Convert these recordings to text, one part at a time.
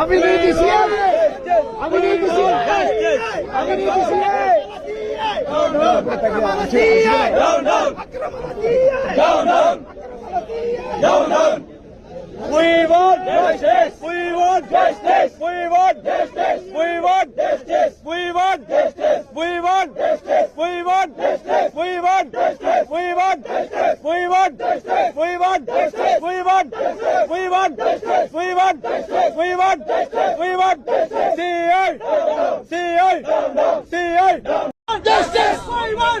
అవినీతి సీఎం అవినీతి సీఎం అవినీతి CM We want justice. We want justice. We want justice. We want justice. We want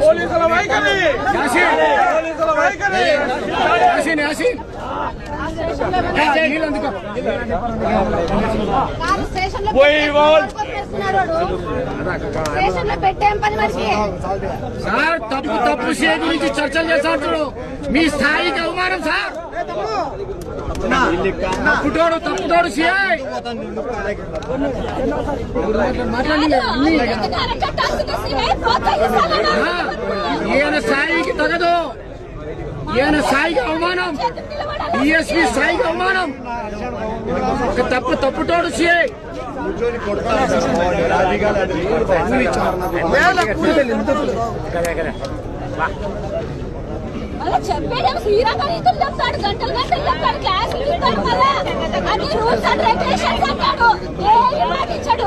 పోలీసుల వైఖరి! పోలీసుల వైఖరి! పెట్టేం పని మనిషి సార్ తప్పు తప్పు గురించి చర్చలు చేశాడు మీ స్థాయికి అవమానం సార్. తప్పుటోడు తప్పుటోడు సిఐ ఈయన స్థాయికి తగదు. ఈయన స్థాయికి అవమానం. డిఎస్పీ స్థాయికి అవమానం. ఒక తప్పు తప్పుటోడు సిఐ మళ్ళీ చెప్పేదేమో శ్రీరంగం ఇతను చెప్తాడు గంటలు గంటలు చెప్తాడు క్లాసులు చెప్తాడు మళ్ళా అన్ని రూల్స్ అండ్ రెగ్యులేషన్స్ అంటాడు. ఏ పాటించాడు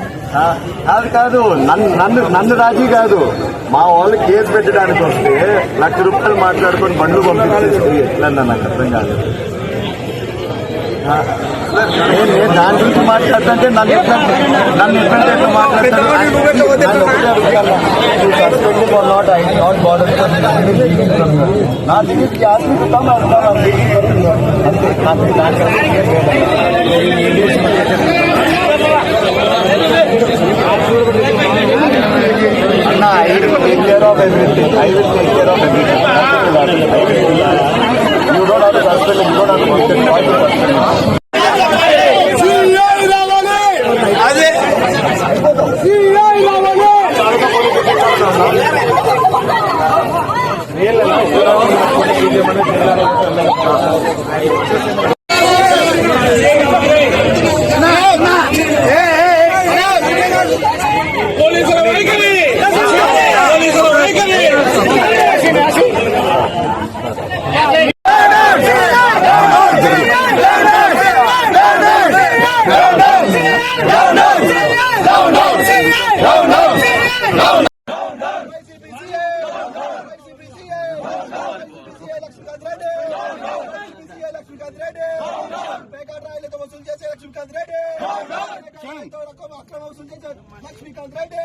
అది కాదు నన్ను నన్ను నన్ను రాజీ కాదు. మా వాళ్ళు కేసు పెట్టడానికి వస్తే లక్ష రూపాయలు మాట్లాడుకొని బండ్లు పంపించేసి నాకు అర్థం కాదు దాని గురించి మాట్లాడుతుంటే నన్ను నన్ను ఎట్లంటే ఎట్లా అన్న I will take care of everything I will take care of everything you don't have to suspend you don't have to suspend పోలీసుల లక్ష్మీకాంత్ రెడ్డి! అక్రమ లక్ష్మీకాంత్ రెడ్డి